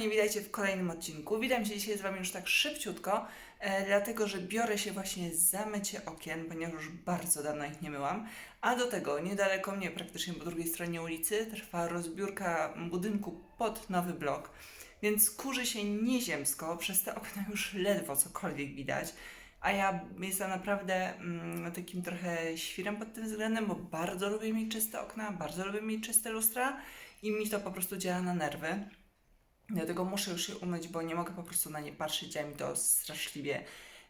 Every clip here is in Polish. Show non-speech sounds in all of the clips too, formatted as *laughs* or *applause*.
kochani, witajcie w kolejnym odcinku. Witam się dzisiaj z Wami już tak szybciutko, e, dlatego że biorę się właśnie za mycie okien, ponieważ już bardzo dawno ich nie myłam. A do tego, niedaleko mnie, praktycznie po drugiej stronie ulicy, trwa rozbiórka budynku pod nowy blok, więc kurzy się nieziemsko, przez te okna już ledwo cokolwiek widać. A ja jestem naprawdę mm, takim trochę świrem pod tym względem, bo bardzo lubię mieć czyste okna, bardzo lubię mieć czyste lustra i mi to po prostu działa na nerwy. Dlatego muszę już je umyć, bo nie mogę po prostu na nie patrzeć, a mi to straszliwie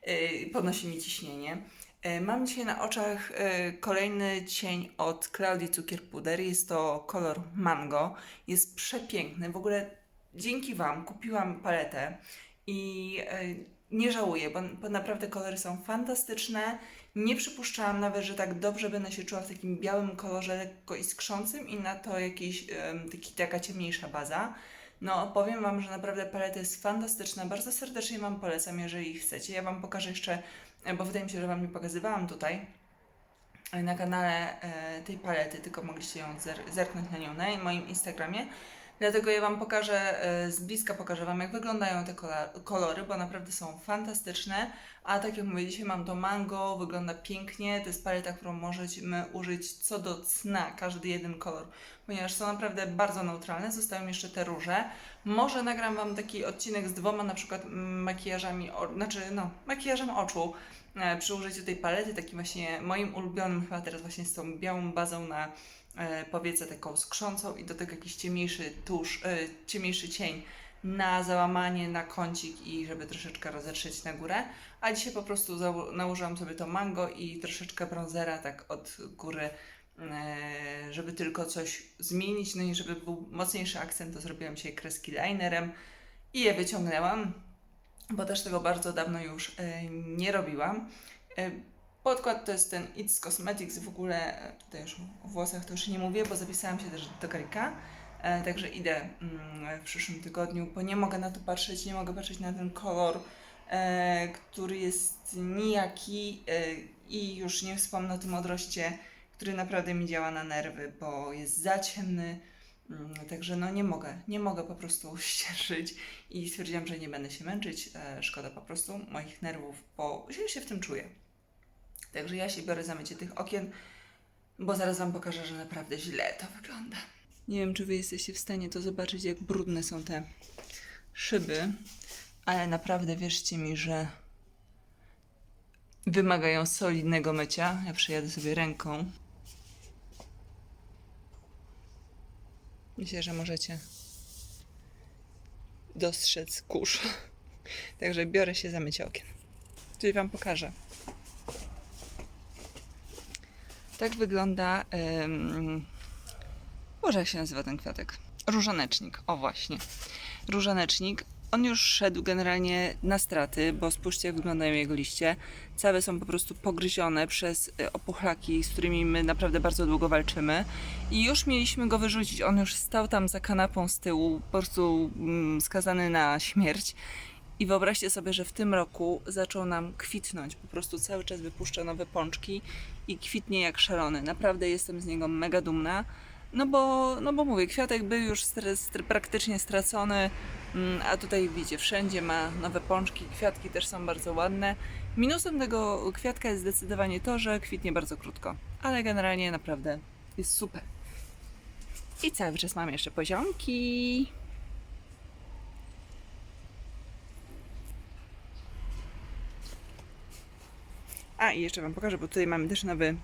yy, podnosi mi ciśnienie. Yy, mam dzisiaj na oczach yy, kolejny cień od Claudii Cukier Puder. Jest to kolor mango. Jest przepiękny. W ogóle dzięki Wam kupiłam paletę i yy, nie żałuję, bo, bo naprawdę kolory są fantastyczne. Nie przypuszczałam nawet, że tak dobrze będę się czuła w takim białym kolorze lekko iskrzącym i na to jakiś em, taki, taka ciemniejsza baza. No, powiem Wam, że naprawdę paleta jest fantastyczna. Bardzo serdecznie Wam polecam, jeżeli chcecie. Ja Wam pokażę jeszcze, e, bo wydaje mi się, że Wam nie pokazywałam tutaj e, na kanale e, tej palety, tylko mogliście ją zer- zerknąć na nią na moim Instagramie. Dlatego ja Wam pokażę, e, z bliska pokażę Wam, jak wyglądają te kolory, bo naprawdę są fantastyczne. A tak jak mówię, dzisiaj mam to mango, wygląda pięknie. To jest paleta, którą możemy użyć co do cna, każdy jeden kolor, ponieważ są naprawdę bardzo neutralne. Zostają jeszcze te róże. Może nagram Wam taki odcinek z dwoma na przykład mm, makijażami, znaczy no, makijażem oczu e, przy użyciu tej palety, takim właśnie moim ulubionym chyba teraz właśnie z tą białą bazą na e, powiece taką skrzącą i do tego jakiś ciemniejszy tusz, e, ciemniejszy cień na załamanie, na kącik i żeby troszeczkę rozetrzeć na górę. A dzisiaj po prostu nałożyłam sobie to mango i troszeczkę bronzera tak od góry, e, żeby tylko coś zmienić, no i żeby był mocniejszy akcent, to zrobiłam dzisiaj kreski linerem i je wyciągnęłam, bo też tego bardzo dawno już nie robiłam. Podkład to jest ten It's Cosmetics, w ogóle tutaj już o włosach to już nie mówię, bo zapisałam się też do Karika. E, także idę mm, w przyszłym tygodniu, bo nie mogę na to patrzeć, nie mogę patrzeć na ten kolor, e, który jest nijaki e, i już nie wspomnę o tym odroście, który naprawdę mi działa na nerwy, bo jest za ciemny. Mm, Także no nie mogę, nie mogę po prostu *laughs* ścierzyć i stwierdziłam, że nie będę się męczyć. E, szkoda po prostu moich nerwów, bo się w tym czuję. Także ja się biorę za mycie tych okien, bo zaraz Wam pokażę, że naprawdę źle to wygląda. Nie wiem, czy Wy jesteście w stanie to zobaczyć, jak brudne są te szyby, ale naprawdę wierzcie mi, że wymagają solidnego mycia. Ja przejadę sobie ręką. Myślę, że możecie dostrzec kurz. Także biorę się za mycie okien. Tutaj Wam pokażę. Tak wygląda. Um, Boże, jak się nazywa ten kwiatek? Różanecznik. O, właśnie. Różanecznik. On już szedł generalnie na straty, bo spójrzcie, jak wyglądają jego liście. Całe są po prostu pogryzione przez y, opuchlaki, z którymi my naprawdę bardzo długo walczymy. I już mieliśmy go wyrzucić. On już stał tam za kanapą z tyłu, po prostu mm, skazany na śmierć. I wyobraźcie sobie, że w tym roku zaczął nam kwitnąć. Po prostu cały czas wypuszcza nowe pączki i kwitnie jak szalony. Naprawdę jestem z niego mega dumna. No bo, no bo mówię, kwiatek był już praktycznie stracony, mm, a tutaj widzicie, wszędzie ma nowe pączki, kwiatki też są bardzo ładne. Minusem tego kwiatka jest zdecydowanie to, że kwitnie bardzo krótko, ale generalnie naprawdę jest super. I cały czas mam jeszcze poziomki. I jeszcze Wam pokażę, bo tutaj mamy też nowy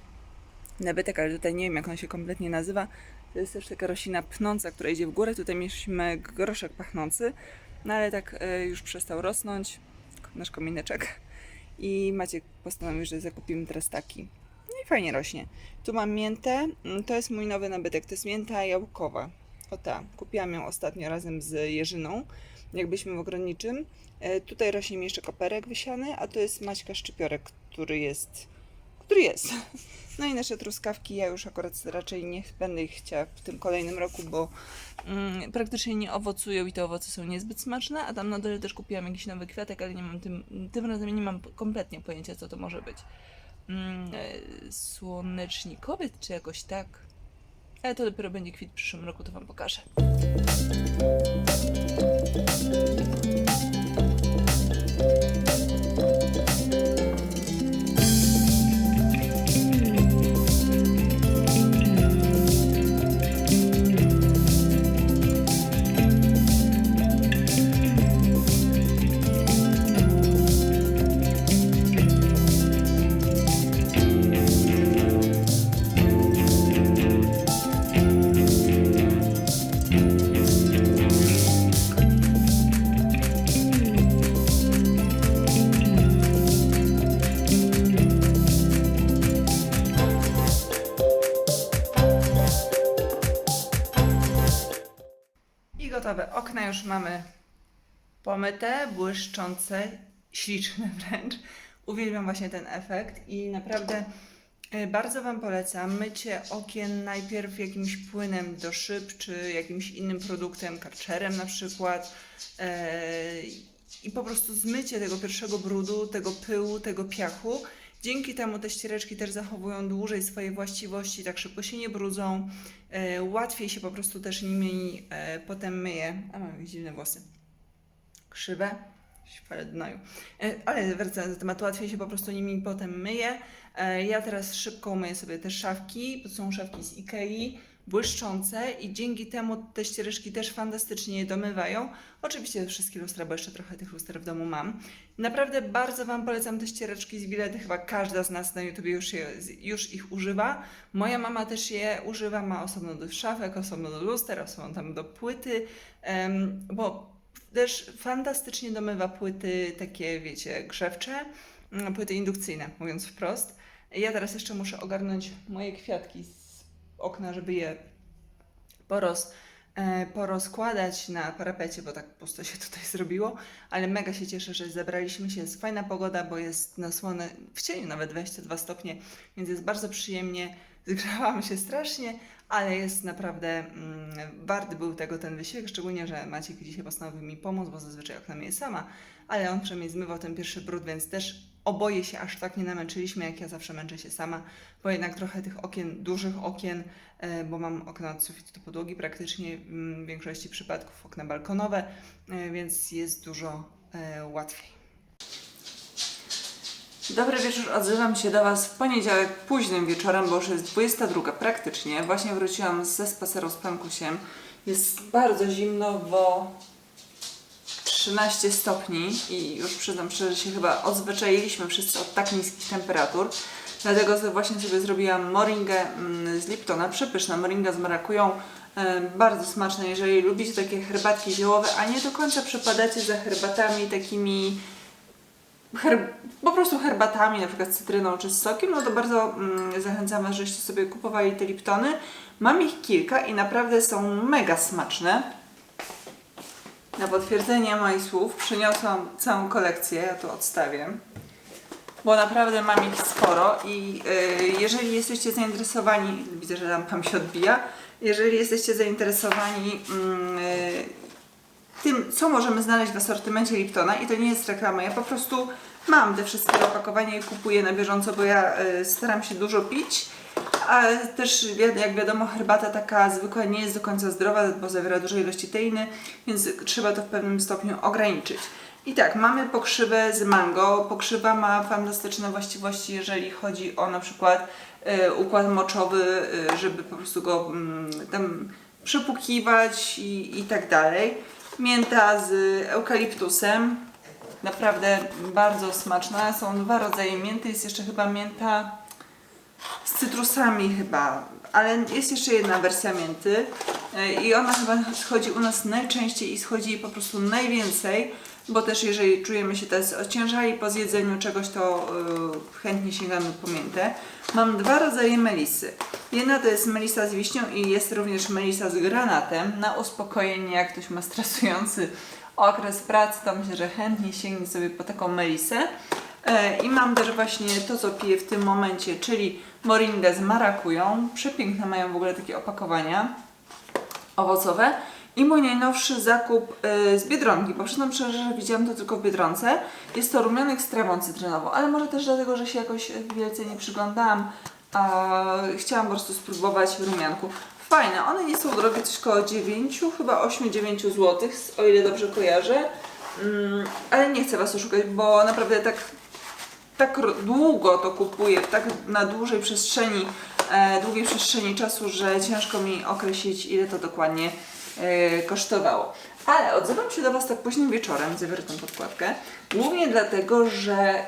nabytek, ale tutaj nie wiem jak on się kompletnie nazywa. To jest też taka roślina pnąca, która idzie w górę. Tutaj mieliśmy groszek pachnący, no ale tak e, już przestał rosnąć, nasz komineczek. I Maciek postanowił, że zakupimy teraz taki. No i fajnie rośnie. Tu mam miętę, Mm, to jest mój nowy nabytek, to jest mięta jałkowa. O ta, kupiłam ją ostatnio razem z Jerzyną, jak byliśmy w ogrodniczym. E, Tutaj rośnie mi jeszcze koperek wysiany, a to jest Maćka szczypiorek, który jest, który jest. No i nasze truskawki, ja już akurat raczej nie będę ich chciała w tym kolejnym roku, bo mm, praktycznie nie owocują i te owoce są niezbyt smaczne, a tam na dole też kupiłam jakiś nowy kwiatek, ale nie mam tym, tym razem nie mam kompletnie pojęcia, co to może być. Mm, e, słonecznikowiec czy jakoś tak. Ale to dopiero będzie kwit w przyszłym roku, to Wam pokażę. Mamy pomyte, błyszczące, śliczne wręcz. Uwielbiam właśnie ten efekt i naprawdę e, bardzo Wam polecam mycie okien najpierw jakimś płynem do szyb, czy jakimś innym produktem, karczerem na przykład. E, I po prostu zmycie tego pierwszego brudu, tego pyłu, tego piachu. Dzięki temu te ściereczki też zachowują dłużej swoje właściwości, tak szybko się nie brudzą. E, łatwiej się po prostu też nimi e, potem myje. A mam jakieś dziwne włosy. Krzywe. Świale dnoju. E, ale wracając do tematu, łatwiej się po prostu nimi potem myje. E, ja teraz szybko umyję sobie te szafki. To są szafki z Ikei, błyszczące i dzięki temu te ściereczki też fantastycznie je domywają. Oczywiście wszystkie lustra, bo jeszcze trochę tych luster w domu mam. Naprawdę bardzo Wam polecam te ściereczki z Wilety. Chyba każda z nas na YouTube już, je, już ich używa. Moja mama też je używa, ma osobno do szafek, osobno do luster, osobno tam do płyty, bo też fantastycznie domywa płyty takie, wiecie, grzewcze, mm, płyty indukcyjne, mówiąc wprost. Ja teraz jeszcze muszę ogarnąć moje kwiatki z okna, żeby je poroz, e, porozkładać na parapecie, bo tak pusto się tutaj *laughs* zrobiło, ale mega się cieszę, że zebraliśmy się. Jest fajna pogoda, bo jest nasłone w cieniu nawet 22 stopnie, więc jest bardzo przyjemnie. Zgrzałam się strasznie, ale jest naprawdę mm, warty był tego ten wysiłek, szczególnie, że Maciek dzisiaj postanowił mi pomóc, bo zazwyczaj okna myje sama, ale on przynajmniej zmywał ten pierwszy brud, więc też oboje się aż tak nie namęczyliśmy, jak ja zawsze męczę się sama, bo jednak trochę tych okien, dużych okien, e, bo mam okna od sufitu do podłogi praktycznie, mm, w większości przypadków okna balkonowe, e, więc jest dużo e, łatwiej. Dobry wieczór, odzywam się do Was w poniedziałek późnym wieczorem, bo już jest 22 praktycznie. Właśnie wróciłam ze spaceru z Pankusiem. Jest bardzo zimno, bo 13 stopni i już przyznam szczerze, że się chyba odzwyczailiśmy wszyscy od tak niskich temperatur. Dlatego właśnie sobie zrobiłam moringę mm, z Liptona, przepyszna moringa z marakują, e, bardzo smaczna. Jeżeli lubicie takie herbatki ziołowe, a nie do końca przepadacie za herbatami takimi po prostu herbatami, na przykład z cytryną czy z sokiem, no to bardzo mm, zachęcam Was, żeście sobie kupowali te Liptony. Mam ich kilka i naprawdę są mega smaczne. Na potwierdzenie moich słów przyniosłam całą kolekcję, ja tu odstawię, bo naprawdę mam ich sporo i y, jeżeli jesteście zainteresowani, widzę, że lampam się odbija, jeżeli jesteście zainteresowani mm, y, tym, co możemy znaleźć w asortymencie Liptona i to nie jest reklama, ja po prostu mam te wszystkie opakowania i kupuję na bieżąco, bo ja y, staram się dużo pić, a też jak wiadomo herbata taka zwykła nie jest do końca zdrowa, bo zawiera duże ilości teiny, więc trzeba to w pewnym stopniu ograniczyć. I tak, mamy pokrzywę z mango. Pokrzywa ma fantastyczne właściwości, jeżeli chodzi o na przykład y, układ moczowy, y, żeby po prostu go mm, tam przepłukiwać i, i tak dalej. Mięta z eukaliptusem. Naprawdę bardzo smaczna. Są dwa rodzaje mięty. Jest jeszcze chyba mięta z cytrusami chyba, ale jest jeszcze jedna wersja mięty e, i ona chyba schodzi u nas najczęściej i schodzi po prostu najwięcej, bo też jeżeli czujemy się teraz ociężali po zjedzeniu czegoś, to yy, chętnie sięgamy po miętę. Mam dwa rodzaje melisy. Jedna to jest melisa z wiśnią i jest również melisa z granatem. Na uspokojenie, jak ktoś ma stresujący okres pracy, to myślę, że chętnie sięgnie sobie po taką melisę. E, I mam też właśnie to, co piję w tym momencie, czyli moringę z marakują. Przepiękne mają w ogóle takie opakowania owocowe. I mój najnowszy zakup y, z Biedronki, bo przyznam szczerze, że widziałam to tylko w Biedronce. Jest to rumianek z trawą cytrynową, ale może też dlatego, że się jakoś wielce nie przyglądałam, a chciałam po prostu spróbować rumianku. Fajne, one nie są drogie, coś koło 9, chyba 8-9 zł, o ile dobrze kojarzę. Mm, ale nie chcę Was oszukać, bo naprawdę tak, tak długo to kupuję, tak na dłużej przestrzeni, e, długiej przestrzeni czasu, że ciężko mi określić, ile to dokładnie e, kosztowało. Ale odzywam się do Was tak późnym wieczorem, zabiorę podkładkę, głównie dlatego, że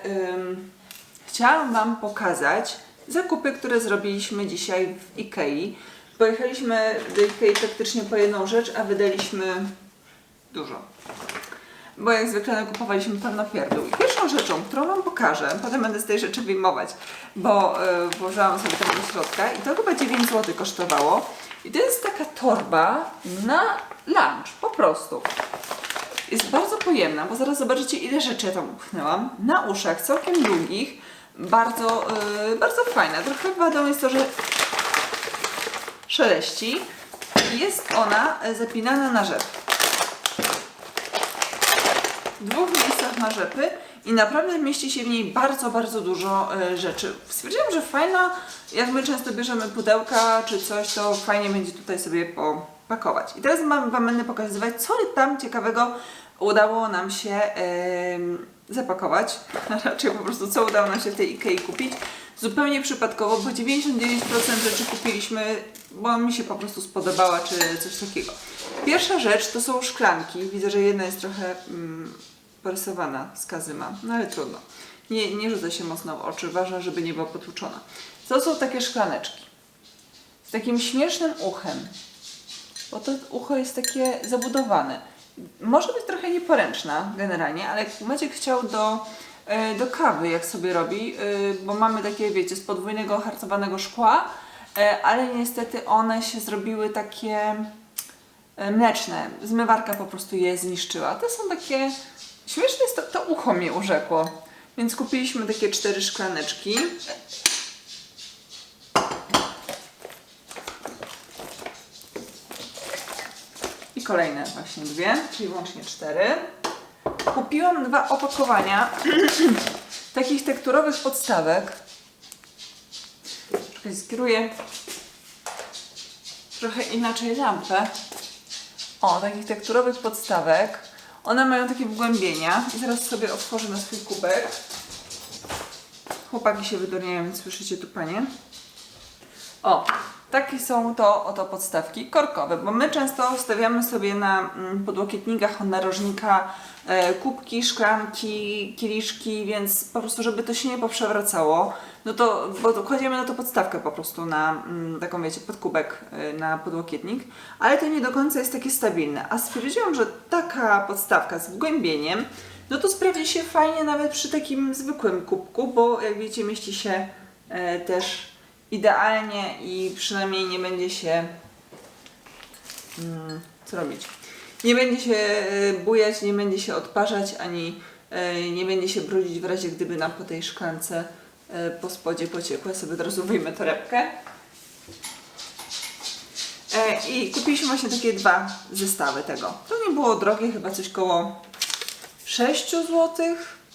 chciałam Wam pokazać zakupy, które zrobiliśmy dzisiaj w Ikei. Pojechaliśmy do Ikei praktycznie po jedną rzecz, a wydaliśmy dużo. Bo jak zwykle nakupowaliśmy pełno pierdół. I pierwszą rzeczą, którą Wam pokażę, potem będę z tej rzeczy wyjmować, bo yy, włożyłam sobie tam do środka i to chyba 9 zł kosztowało. I to jest taka torba na lunch, po prostu. Jest bardzo pojemna, bo zaraz zobaczycie ile rzeczy ja tam upchnęłam. Na uszach, całkiem długich, bardzo, yy, bardzo fajna. Trochę wadą jest to, że szeleści. Jest ona e, zapinana na rzep. W dwóch miejscach na rzepy i naprawdę mieści się w niej bardzo, bardzo dużo e, rzeczy. Stwierdziłam, że fajna, jak my często bierzemy pudełka czy coś, to fajnie będzie tutaj sobie popakować. I teraz mam, Wam będę pokazywać, co tam ciekawego udało nam się em, zapakować. *laughs* Raczej po prostu, co udało nam się w tej Ikei kupić. Zupełnie przypadkowo, bo 99% rzeczy kupiliśmy, bo mi się po prostu spodobała, czy coś takiego. Pierwsza rzecz to są szklanki. Widzę, że jedna jest trochę mm, porysowana z kazyma, no ale trudno. Nie, nie rzuca się mocno w oczy, ważne, żeby nie była potłuczona. To są takie szklaneczki z takim śmiesznym uchem, bo to ucho jest takie zabudowane. Może być trochę nieporęczna generalnie, ale Maciek chciał do, do kawy, jak sobie robi, e, bo mamy takie, wiecie, z podwójnego harcowanego szkła, e, ale niestety one się zrobiły takie e, mleczne. Zmywarka po prostu je zniszczyła. Te są takie... Śmieszne jest to, to ucho mnie urzekło. Więc kupiliśmy takie cztery szklaneczki. I kolejne właśnie dwie, czyli łącznie cztery. Kupiłam dwa opakowania *clears throat* takich tekturowych podstawek. Czekaj, skieruję trochę inaczej lampę. O, takich tekturowych podstawek. One mają takie wgłębienia. I zaraz sobie otworzę na swój kubek. Chłopaki się wydurniają, więc słyszycie tu panie. O, takie są to oto podstawki korkowe, bo my często stawiamy sobie na mm, podłokietnikach od narożnika e, kubki, szklanki, kieliszki, więc po prostu, żeby to się nie poprzewracało, no to, bo kładziemy na to podstawkę po prostu na mm, taką, wiecie, podkubek e, na podłokietnik, ale to nie do końca jest takie stabilne, a stwierdziłam, że taka podstawka z wgłębieniem, no to sprawdzi się fajnie nawet przy takim zwykłym kubku, bo jak widzicie mieści się e, też idealnie i przynajmniej nie będzie się mm, co robić? Nie będzie się e, bujać, nie będzie się odparzać, ani e, nie będzie się brudzić w razie gdyby nam po tej szklance e, po spodzie pociekło. Ja sobie od razu wyjmę torebkę. E, I kupiliśmy właśnie takie dwa zestawy tego. To nie było drogie, chyba coś koło 6 zł,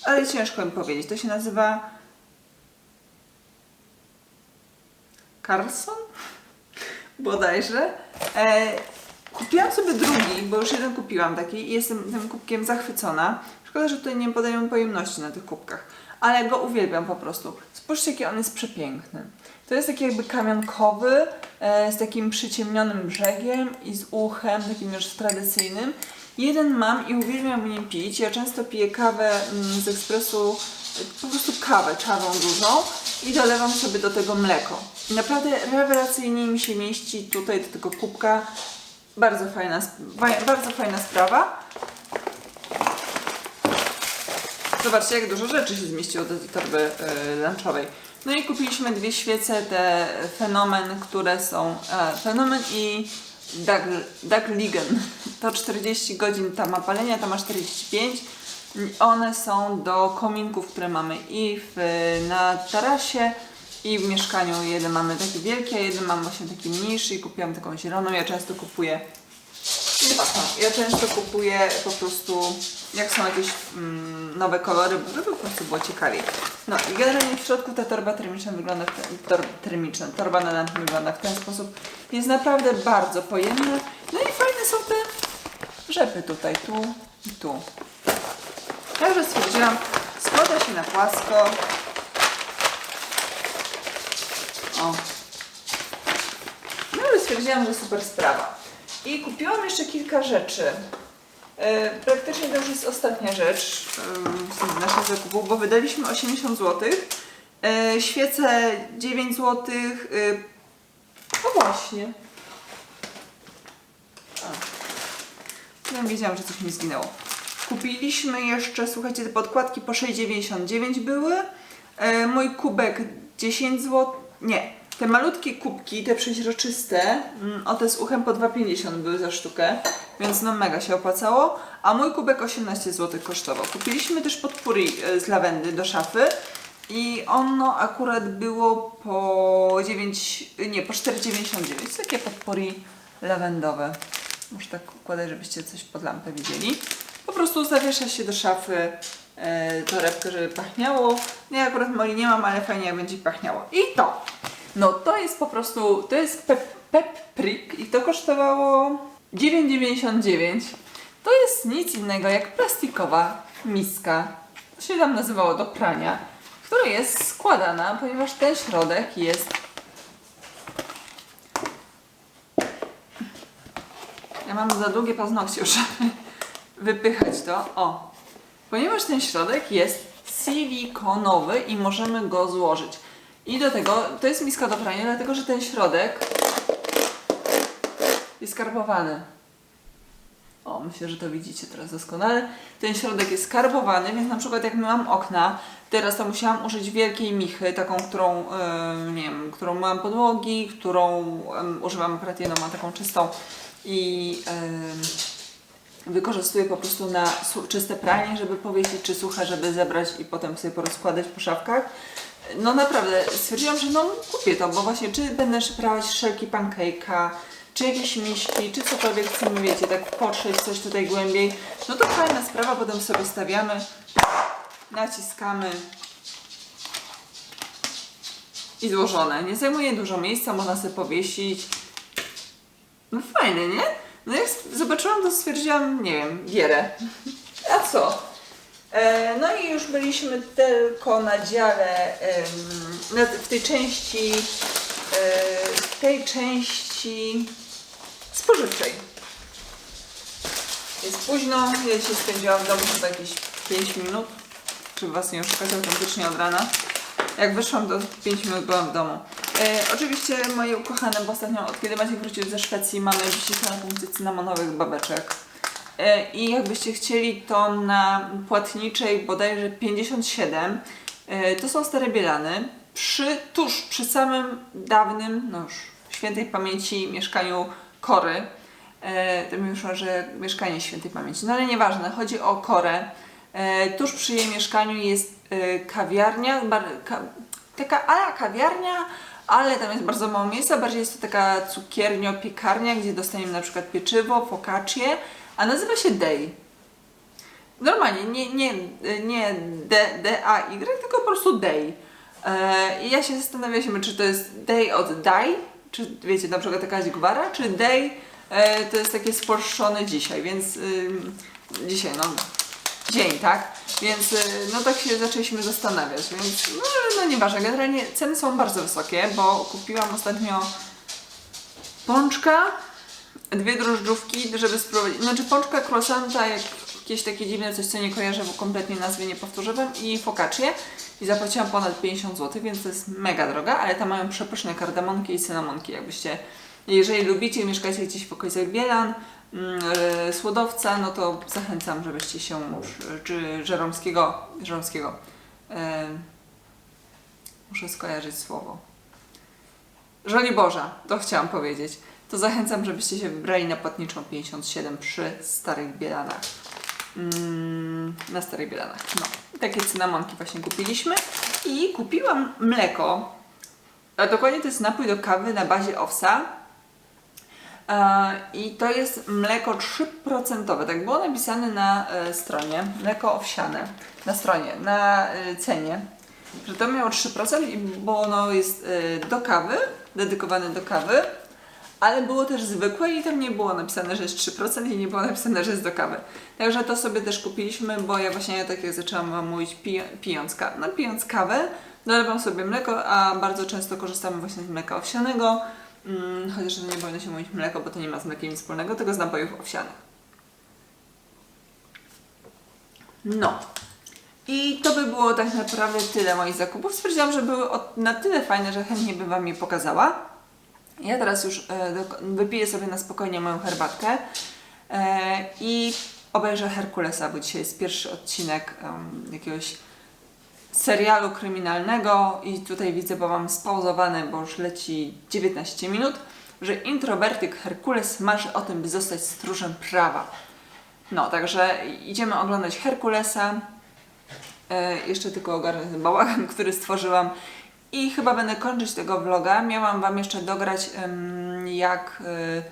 ale ciężko mi powiedzieć. To się nazywa Carlson? Bodajże. E, kupiłam sobie drugi, bo już jeden kupiłam taki i jestem tym kubkiem zachwycona. Szkoda, że tutaj nie podają pojemności na tych kubkach, ale go uwielbiam po prostu. Spójrzcie, jaki on jest przepiękny. To jest taki jakby kamionkowy, e, z takim przyciemnionym brzegiem i z uchem, takim już tradycyjnym. Jeden mam i uwielbiam w nim pić. Ja często piję kawę mm, z ekspresu, po prostu kawę czarną dużą i dolewam sobie do tego mleko. Naprawdę rewelacyjnie mi się mieści tutaj do tego kubka. Bardzo fajna, bardzo fajna sprawa. Zobaczcie, jak dużo rzeczy się zmieściło do tej torby yy, lunchowej. No i kupiliśmy dwie świece, te Fenomen, które są... E, Fenomen i Dag Ligen. To 40 godzin ta ma palenia, ta ma 45. One są do kominków, które mamy i w, na tarasie, i w mieszkaniu. Jeden mamy taki wielki, a jeden mam właśnie taki mniejszy i kupiłam taką zieloną. Ja często kupuję. Ja często kupuję po prostu, jak są jakieś mm, nowe kolory, żeby po prostu było ciekawiej. No i generalnie w środku ta torba termiczna wygląda w ten, tor, termiczna, torba na lampy wygląda w ten sposób. Jest naprawdę bardzo pojemna. No i fajne są te rzepy tutaj, tu i tu. Także stwierdziłam, składa się na płasko. O. No ale stwierdziłam, że super sprawa. I kupiłam jeszcze kilka rzeczy. E, praktycznie to już jest ostatnia rzecz z naszych zakupów, bo wydaliśmy 80 zł. E, świece 9 zł. E, no właśnie. A. Ja wiedziałam, że coś mi zginęło. Kupiliśmy jeszcze, słuchajcie, te podkładki po 6,99 były. E, mój kubek 10 zł. Nie, te malutkie kubki, te przeźroczyste, mm, o te z uchem po 2,50 były za sztukę, więc no mega się opłacało. A mój kubek 18 zł kosztował. Kupiliśmy też podpóri e, z lawendy do szafy i ono akurat było po 9, nie, po 4,99. Takie podpóri lawendowe. Muszę tak układać, żebyście coś pod lampę widzieli. Po prostu zawiesza się do szafy e, torebkę, żeby pachniało. No ja akurat moli nie mam, ale fajnie jak będzie pachniało. I to! No to jest po prostu, to jest pep, pep prick i to kosztowało 9,99. To jest nic innego jak plastikowa miska. To się tam nazywało do prania, która jest składana, ponieważ ten środek jest Ja mam za długie paznokcie już, wypychać to. O! Ponieważ ten środek jest silikonowy i możemy go złożyć. I do tego, to jest miska do prania, dlatego że ten środek jest skarbowany. O, myślę, że to widzicie teraz doskonale. Ten środek jest skarbowany, więc na przykład jak mam okna, teraz to musiałam użyć wielkiej michy, taką, którą, em, nie wiem, którą mam podłogi, którą em, używam akurat jedną, mam taką czystą i em, wykorzystuję po prostu na czyste pranie, żeby powiesić, czy suche, żeby zebrać i potem sobie porozkładać po szafkach. No naprawdę, stwierdziłam, że no kupię to, bo właśnie czy będę szyfrować szelki pancake'a, czy jakieś miśki, czy cokolwiek chcemy, wiecie, tak potrzeć coś tutaj głębiej, no to fajna sprawa, potem sobie stawiamy, naciskamy i złożone. Nie zajmuje dużo miejsca, można sobie powiesić. No fajne, nie? No jak zobaczyłam, to stwierdziłam, nie wiem, bierę. A co? E, no i już byliśmy tylko na dziale, na, w tej części, e, w tej części spożywczej. Jest późno, ja się spędziłam w domu chyba jakieś 5 minut, żeby Was nie oszukać autentycznie od rana. Jak wyszłam, to 5 minut byłam w domu. E, oczywiście moje ukochane, bo ostatnio, od kiedy Maciek wrócił ze Szwecji, mamy dzisiaj na punkcie cynamonowych babeczek. E, I jakbyście chcieli to na płatniczej bodajże 57, e, to są stare bielany. Przy, tuż przy samym dawnym, no już świętej pamięci mieszkaniu Kory. E, to mi wyszło, że mieszkanie świętej pamięci. No ale nieważne, chodzi o Korę. E, tuż przy jej mieszkaniu jest kawiarnia, bar, ka, taka ala kawiarnia, ale tam jest bardzo mało miejsca, bardziej jest to taka cukiernio-piekarnia, gdzie dostaniemy na przykład pieczywo, focaccie, a nazywa się Day. Normalnie, nie, nie, nie D, D, A, Y, tylko po prostu Day. E, I ja się zastanawialiśmy, czy to jest Day od Daj, czy wiecie, na przykład jakaś gwara, czy Day e, to jest takie spolszczone dzisiaj, więc dzisiaj, no, dzień, tak? Więc y, no tak się zaczęliśmy zastanawiać, więc no, no nieważne, generalnie ceny są bardzo wysokie, bo kupiłam ostatnio pączka, dwie drożdżówki, żeby spróbować, znaczy pączka, croissanta, jak jakieś takie dziwne coś, co nie kojarzę, bo kompletnie nazwy nie powtórzę wam i focaccie i zapłaciłam ponad 50 zł, więc to jest mega droga, ale tam mają przepyszne kardemonki i cynamonki, jakbyście, jeżeli lubicie mieszkacie gdzieś w okolicach Bielan, Słodowca, no to zachęcam, żebyście się, czy Żeromskiego, Żeromskiego, e, muszę skojarzyć słowo, Żoliborza, to chciałam powiedzieć. To zachęcam, żebyście się wybrali na płatniczą 57 przy Starych Bielanach. Mm, na Starych Bielanach. No, takie cynamonki właśnie kupiliśmy. I kupiłam mleko. A dokładnie to jest napój do kawy na bazie owsa. E, I to jest mleko 3%. Tak było napisane na e, stronie. Mleko owsiane. Na stronie, na e, cenie. że to miało 3%, i- bo ono jest do kawy, dedykowane do kawy, ale było też zwykłe i tam nie było napisane, że jest 3% i nie było napisane, że jest do kawy. Także to sobie też kupiliśmy, bo ja właśnie, tak jak zaczęłam mówić, pij, pijąc, ka- no, pijąc kawę, dolewam sobie mleko, a bardzo często korzystamy właśnie z mleka owsianego, mm, chociaż to nie powinno się mówić mleko, bo to nie ma z mlekiem nic wspólnego, tylko z napojów owsianych. No. I to by było tak naprawdę tyle moich zakupów. Stwierdziłam, że były na tyle fajne, że chętnie bym Wam je pokazała. Ja teraz już e, wypiję sobie na spokojnie moją herbatkę e, i obejrzę Herkulesa, bo dzisiaj jest pierwszy odcinek jakiegoś serialu kryminalnego i tutaj widzę, bo mam spauzowane, bo już leci 19 minut, że introwertyk Herkules marzy o tym, by zostać stróżem prawa. No, także idziemy oglądać Herkulesa. E, jeszcze tylko ogarnę ten bałagan, który stworzyłam. I chyba będę kończyć tego vloga. Miałam Wam jeszcze dograć, jak, e,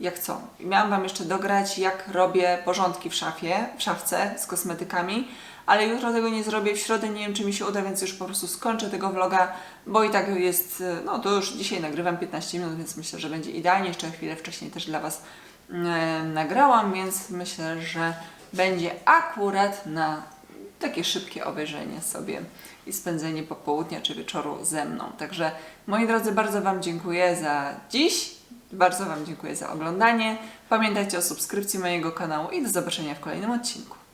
jak co? Miałam Wam jeszcze dograć, jak robię porządki w szafie, w szafce z kosmetykami, ale jutro tego nie zrobię. W środę nie wiem, czy mi się uda, więc już po prostu skończę tego vloga, bo i tak jest, e, no to już dzisiaj nagrywam 15 minut, więc myślę, że będzie idealnie. Jeszcze chwilę wcześniej też dla Was e, nagrałam, więc myślę, że będzie akurat na takie szybkie obejrzenie sobie i spędzenie popołudnia czy wieczoru ze mną. Także moi drodzy, bardzo Wam dziękuję za dziś. Bardzo Wam dziękuję za oglądanie. Pamiętajcie o subskrypcji mojego kanału i do zobaczenia w kolejnym odcinku.